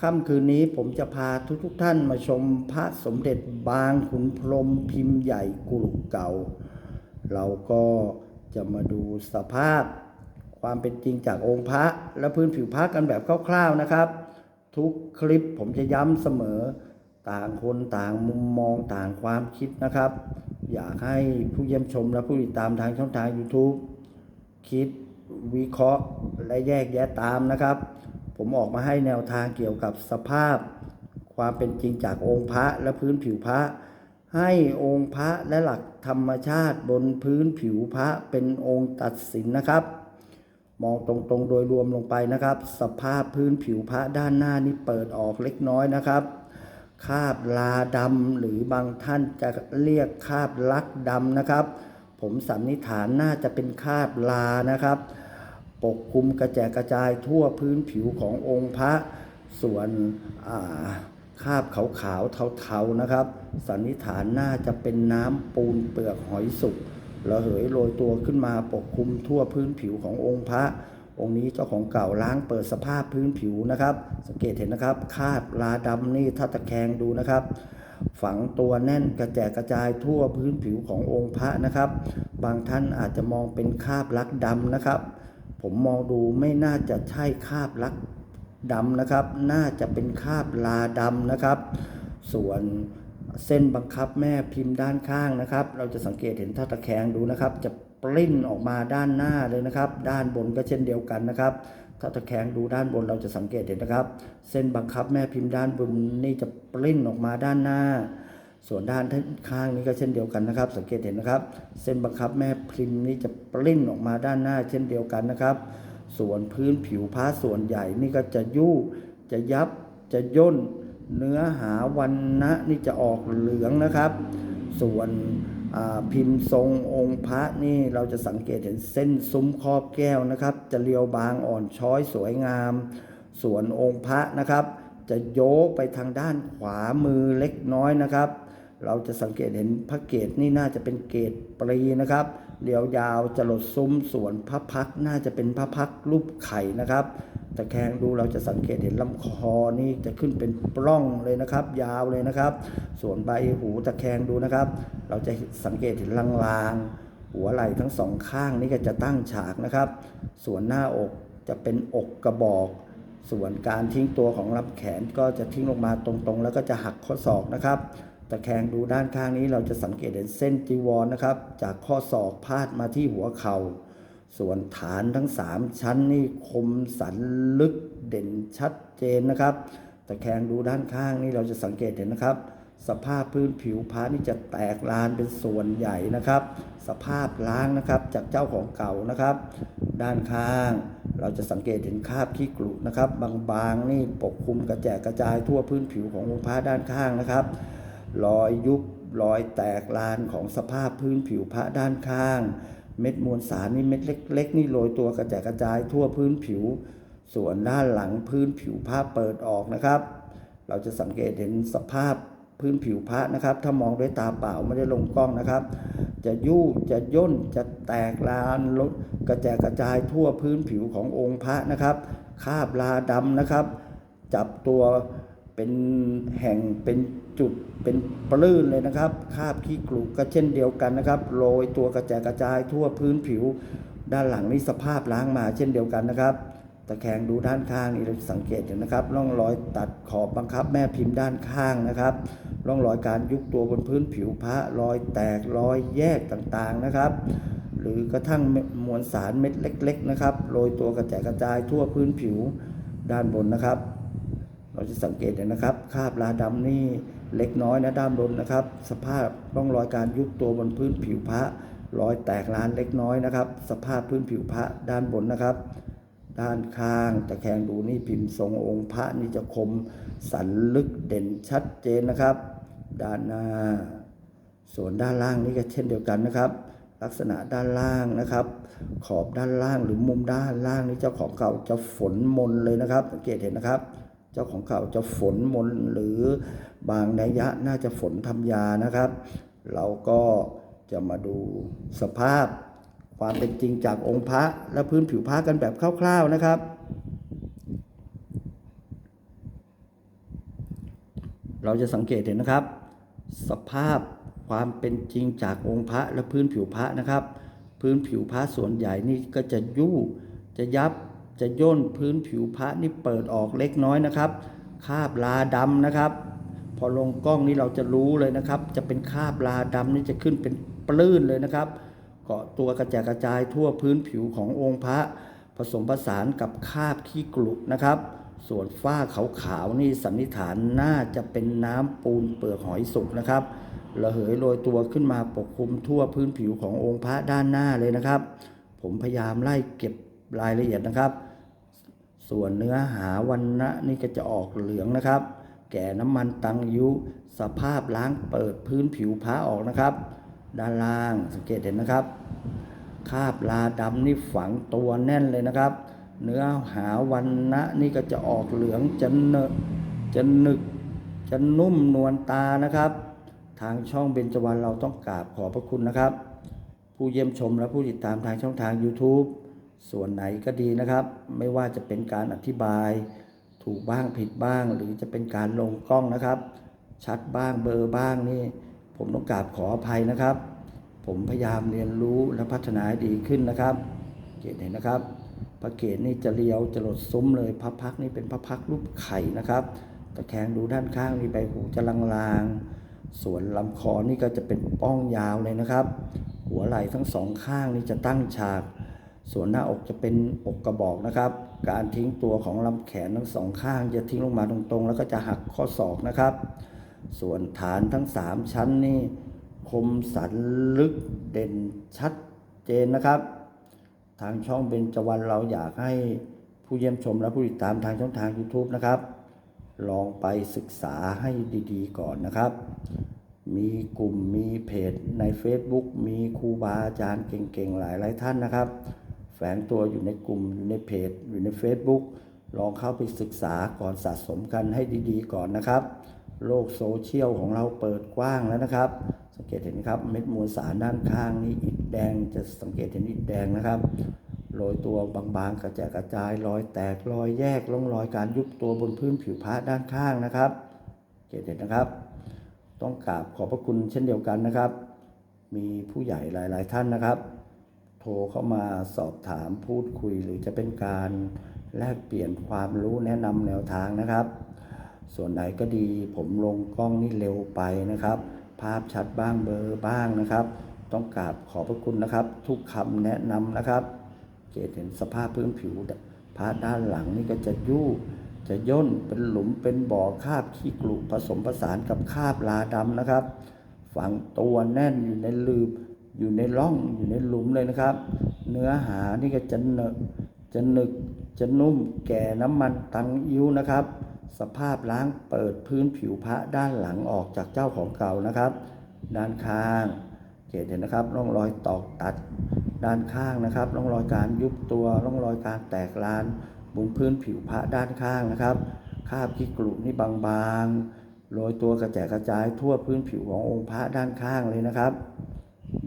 ค่ำคืนนี้ผมจะพาทุกทท่านมาชมพระสมเด็จบางขุนพรหมพิมพ์ใหญ่กุลุเก่า เราก็จะมาดูสภาพความเป็นจริงจากองค์พระและพื้นผิวพระกันแบบคร่าวๆนะครับ ทุกคลิปผมจะย้ำเสมอต่างคนต่างมุมมองต่างความคิดนะครับ อยากให้ผู้เยี่ยมชมและผู้ติดตามทางช่องทาง YouTube คิดวิเคราะห์และแยกแยะตามนะครับ ผมออกมาให้แนวทางเกี่ยวกับสภาพ ความเป็นจริงจากองค์พระและพื้นผิวพระ ให้องค์พระและหลักธรรมชาติบนพื้นผิวพระเป็นองค์ตัดสินนะครับ มองตรงๆโดยรวมลงไปนะครับ สภาพพื้นผิวพระด้านหน้านี่เปิดออกเล็กน้อยนะครับคาบลาดำหรือบางท่านจะเรียกคาบลักดำนะครับ ผมสันนิษฐานน่าจะเป็นคาบลานะครับ ปกคลุมกระแจกระจายทั่วพื้นผิวขององค์พระ ส่วนคาบขาวๆเทาๆนะครับ สันนิษฐานน่าจะเป็นน้ำปูนเปลือกหอยสุกระเหยโรยตัวขึ้นมาปกคลุมทั่วพื้นผิวขององค์พระ องค์นี้เจ้าของเก่าล้างเปิดสภาพพื้นผิวนะครับ สังเกตเห็นนะครับ คาบลาดำนี่ถ้าตะแคงดูนะครับ ฝังตัวแน่นกระแจกระจายทั่วพื้นผิวขององค์พระนะครับ บางท่านอาจจะมองเป็นคาบลักดำนะครับ ผมมองดูไม่น่าจะใช่คาบลักดำนะครับ น่าจะเป็นคาบลาดำนะครับ ส่วนเส้นบังคับแม่พิมพ์ด้านข้างนะครับ เราจะสังเกตเห็นถ้าตะแคงดูนะครับ จะปลิ้นออกมาด้านหน้าเลยนะครับ ด้านบนก็เช่นเดียวกันนะครับ ถ้าตะแคงดูด้านบนเราจะสังเกตเห็นนะครับ เส้นบังคับแม่พิมพ์ด้านบนนี่จะปลิ้นออกมาด้านหน้า ส่วนด้านข้างนี้ก็เช่นเดียวกันนะครับ สังเกตเห็นนะครับ เส้นบังคับแม่พิมพ์นี้จะปลิ้นออกมาด้านหน้า เช่นเดียวกันนะครับ ส่วนพื้นผิวผ้าส่วนใหญ่นี่ก็จะยู่จะยับจะย่น เนื้อหาวันนะนี่จะออกเหลืองนะครับ ส่วนพิมพ์ทรงองค์พระนี่เราจะสังเกตเห็นเส้นซุ้มครอบแก้วนะครับ จะเรียวบางอ่อนช้อยสวยงาม ส่วนองค์พระนะครับ จะโยกไปทางด้านขวามือเล็กน้อยนะครับ เราจะสังเกตเห็นพระเกศนี่น่าจะเป็นเกศปรีนะครับเรียวยาวจะหลดซุ้มส่วนพระพักน่าจะเป็นพระพักรูปไข่นะครับตะแคงดูเราจะสังเกตเห็นลำคอนี่จะขึ้นเป็นปล้องเลยนะครับ ยาวเลยนะครับ ส่วนใบหูตะแคงดูนะครับ เราจะสังเกตเห็นลางๆ หัวไหล่ทั้งสองข้างนี่ก็จะตั้งฉากนะครับ ส่วนหน้าอกจะเป็นอกกระบอก ส่วนการทิ้งตัวของลำแขนก็จะทิ้งลงมาตรงๆ แล้วก็จะหักข้อศอกนะครับ ตะแคงดูด้านข้างนี้เราจะสังเกตเห็นเส้นจีวรนะครับ จากข้อศอกพาดมาที่หัวเขา่าส่วนฐานทั้ง 3 ชั้นนี่คมสันลึกเด่นชัดเจนนะครับตะแคงดูด้านข้างนี่เราจะสังเกตเห็นนะครับ สภาพพื้นผิวพระนี่จะแตกลานเป็นส่วนใหญ่นะครับ สภาพล้างนะครับจากเจ้าของเก่านะครับ ด้านข้างเราจะสังเกตเห็นคราบขี้กรุนะครับ บางๆนี่ปกคลุมกระแจกกระจายทั่วพื้นผิวขององค์พระด้านข้างนะครับ รอยยุบรอยแตกลานของสภาพพื้นผิวพระด้านข้าง เม็ดมวลสารนี่เม็ดเล็ก ๆ นี่โรยตัวกระจายกระจายทั่วพื้นผิว ส่วนด้านหลังพื้นผิวพระเปิดออกนะครับ เราจะสังเกตเห็นสภาพพื้นผิวพระนะครับ ถ้ามองด้วยตาเปล่าไม่ได้ลงกล้องนะครับ จะยู่จะย่นจะแตกลานลดกระจายกระจายทั่วพื้นผิวขององค์พระนะครับ คาบลาดำนะครับ จับตัว เป็นแห่งเป็นจุดเป็นปลื้นเลยนะครับคราบขี้กรุก็เช่นเดียวกันนะครับโรยตัวกระจายกระจายทั่วพื้นผิว ด้านหลังนี่สภาพล้างมาเช่นเดียวกันนะครับ ตะแคงดูด้านข้างนี่เราสังเกตเห็นนะครับ ร่องรอยตัดขอบบังคับแม่พิมพ์ด้านข้างนะครับ ร่องรอยการยุบตัวบนพื้นผิวพระรอยแตกรอยแยกต่างๆนะครับหรือกระทั่งมวลสารเม็ดเล็ก ๆ นะครับโรยตัวกระจายกระจายทั่วพื้นผิวด้านบนนะครับ เราจะสังเกตเห็นนะครับคราบลาดำนี่เล็กน้อยนะด้านบนนะครับ สภาพร่องรอยการยุบตัวบนพื้นผิวพระรอยแตกลานเล็กน้อยนะครับ สภาพพื้นผิวพระด้านบนนะครับ ด้านข้างตะแคงดูนี่พิมพ์ทรงองค์พระนี่จะคมสันลึกเด่นชัดเจนนะครับ ด้านหน้า ส่วนด้านล่างนี่ก็เช่นเดียวกันนะครับ ลักษณะด้านล่างนะครับ ขอบด้านล่างหรือมุมด้านล่างนี่เจ้าของเก่าจะฝนมนเลยนะครับสังเกตเห็นนะครับ เจ้าของเก่าจะฝนมนหรือบางนัยยะน่าจะฝนทำยานะครับ เราก็จะมาดูสภาพความเป็นจริงจากองค์พระและพื้นผิวพระกันแบบคร่าวๆนะครับ เราจะสังเกตเห็นนะครับ สภาพความเป็นจริงจากองค์พระและพื้นผิวพระนะครับ พื้นผิวพระส่วนใหญ่นี่ก็จะยู่จะยับ จะย่นพื้นผิวพระนี่เปิดออกเล็กน้อยนะครับ คาบลาดำนะครับ พอลงกล้องนี่เราจะรู้เลยนะครับ จะเป็นคาบลาดำนี่จะขึ้นเป็นปลื้นเลยนะครับ เกาะตัวกระจายกระจายทั่วพื้นผิวขององค์พระ ผสมผสานกับคาบขี้กลุนะครับ ส่วนฝ้าขาวๆนี่สันนิษฐานน่าจะเป็นน้ำปูนเปลือกหอยสุกนะครับระเหยโรยตัวขึ้นมาปกคลุมทั่วพื้นผิวขององค์พระด้านหน้าเลยนะครับ ผมพยายามไล่เก็บรายละเอียดนะครับ ส่วนเนื้อหาวันนะนี่ก็จะออกเหลืองนะครับ แก่น้ำมันตังยุ สภาพล้างเปิดพื้นผิวพระออกนะครับ ด้านล่างสังเกตเห็นนะครับคาบลาดำนี่ฝังตัวแน่นเลยนะครับ เนื้อหาวันนะนี่ก็จะออกเหลืองจะเนจะหนึกจะนุ่มนวลตานะครับ ทางช่องเบญจวรรณเราต้องกราบขอบพระคุณนะครับ ผู้เยี่ยมชมและผู้ติดตามทางช่องทาง YouTube ส่วนไหนก็ดีนะครับ ไม่ว่าจะเป็นการอธิบาย ถูกบ้างผิดบ้าง หรือจะเป็นการลงกล้องนะครับ ชัดบ้างเบอร์บ้างนี่ ผมต้องกราบขออภัยนะครับ ผมพยายามเรียนรู้และพัฒนาให้ดีขึ้นนะครับเกตเห็นนะครับพระเกตนี่จะเลียวจะหลดซุ้มเลยพระพักนี่เป็นพระพักรูปไข่นะครับตะแคงดูด้านข้างนี่ใบหูจะลางๆ ส่วนลำคอนี่ก็จะเป็นป้องยาวเลยนะครับ หัวไหล่ทั้งสองข้างนี่จะตั้งฉาก ส่วนหน้าอกจะเป็นอกกระบอกนะครับ การทิ้งตัวของลำแขนทั้งสองข้างจะทิ้งลงมาตรงๆ แล้วก็จะหักข้อศอกนะครับ ส่วนฐานทั้งสามชั้นนี่คมสันลึกเด่นชัดเจนนะครับ ทางช่องเบญจวรรณเราอยากให้ผู้เยี่ยมชมและผู้ติดตามทางช่องทาง YouTube นะครับ ลองไปศึกษาให้ดีๆ ก่อนนะครับ มีกลุ่มมีเพจใน Facebook มีครูบาอาจารย์เก่งๆ หลายๆท่านนะครับ แฝงตัวอยู่ในกลุ่มอยู่ในเพจอยู่ใน Facebook ลองเข้าไปศึกษาก่อนสะสมกันให้ดีๆ ก่อนนะครับ โลกโซเชียลของเราเปิดกว้างแล้วนะครับ สังเกตเห็นครับเม็ดมวลสารด้านข้างนี่อิฐแดงจะสังเกตเห็นอิฐแดงนะครับโรยตัวบางๆกระจายกระจายรอยแตกรอยแยกร่องรอยการยุบตัวบนพื้นผิวพระด้านข้างนะครับสังเกตเห็นนะครับ ต้องกราบขอบพระคุณเช่นเดียวกันนะครับ มีผู้ใหญ่หลาย ๆ ท่านนะครับ ทรเข้ามาสอบถามพูดคุย หรือจะเป็นการแลกเปลี่ยนความรู้แนะนำแนวทางนะครับ ส่วนไหนก็ดีผมลงกล้องนี่เร็วไปนะครับ ภาพชัดบ้างเบลอร์บ้างนะครับ ต้องกราบขอบพระคุณนะครับ ทุกคำแนะนำนะครับเกตเห็นสภาพพื้นผิวพาด้านหลังนี่ก็จะยู่จะย่นเป็นหลุมเป็นบ่อคาบขี้กลุผสมผสานกับคาบลาดำนะครับ ฝังตัวแน่นอยู่ในลืบ อยู่ในร่องอยู่ในหลุมเลยนะครับ เนื้อหานี่ก็จะเนอะจะหนึกจะนุ่มแก่น้ำมันตังอิ้วนะครับ สภาพล้างเปิดพื้นผิวพระด้านหลังออกจากเจ้าของเก่านะครับ ด้านข้างเกตเห็นนะครับร่องรอยตอกตัด ด้านข้างนะครับ ร่องรอยการยุบตัวร่องรอยการแตกลานบนพื้นผิวพระด้านข้างนะครับคราบขี้กรุนี่บางๆโรยตัวกระจายกระจายทั่วพื้นผิวขององค์พระด้านข้างเลยนะครับ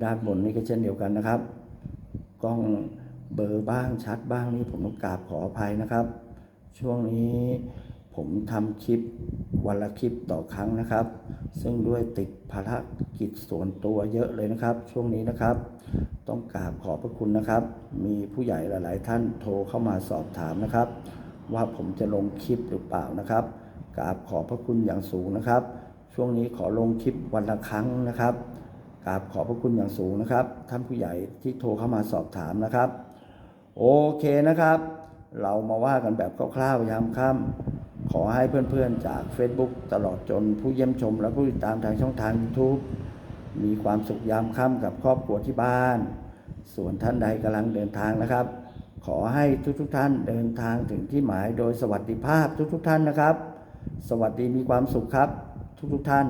ด้านบนนี่ก็เช่นเดียวกันนะครับ กล้องเบอร์บ้างชัดบ้างนี่ผมต้องกราบขออภัยนะครับ ช่วงนี้ผมทำคลิปวันละคลิปต่อครั้งนะครับ ซึ่งด้วยติดภารกิจส่วนตัวเยอะเลยนะครับ ช่วงนี้นะครับ ต้องกราบขอบพระคุณนะครับ มีผู้ใหญ่หลาย ๆ ท่านโทรเข้ามาสอบถามนะครับ ว่าผมจะลงคลิปหรือเปล่านะครับกราบขอบพระคุณอย่างสูงนะครับ ช่วงนี้ขอลงคลิปวันละครั้งนะครับ กราบขอบพระคุณอย่างสูงนะครับ ท่านผู้ใหญ่ที่โทรเข้ามาสอบถามนะครับ โอเคนะครับ เรามาว่ากันแบบคร่าวๆยามค่ำขอให้เพื่อนๆจาก Facebook ตลอดจนผู้เยี่ยมชม และผู้ติดตามทางช่องทาง YouTube มีความสุขยามค่ำกับครอบครัวที่บ้าน ส่วนท่านใดกำลังเดินทางนะครับ ขอให้ทุกๆท่านเดินทางถึงที่หมายโดยสวัสดิภาพทุกๆท่านนะครับ สวัสดีมีความสุขครับ ทุกๆท่าน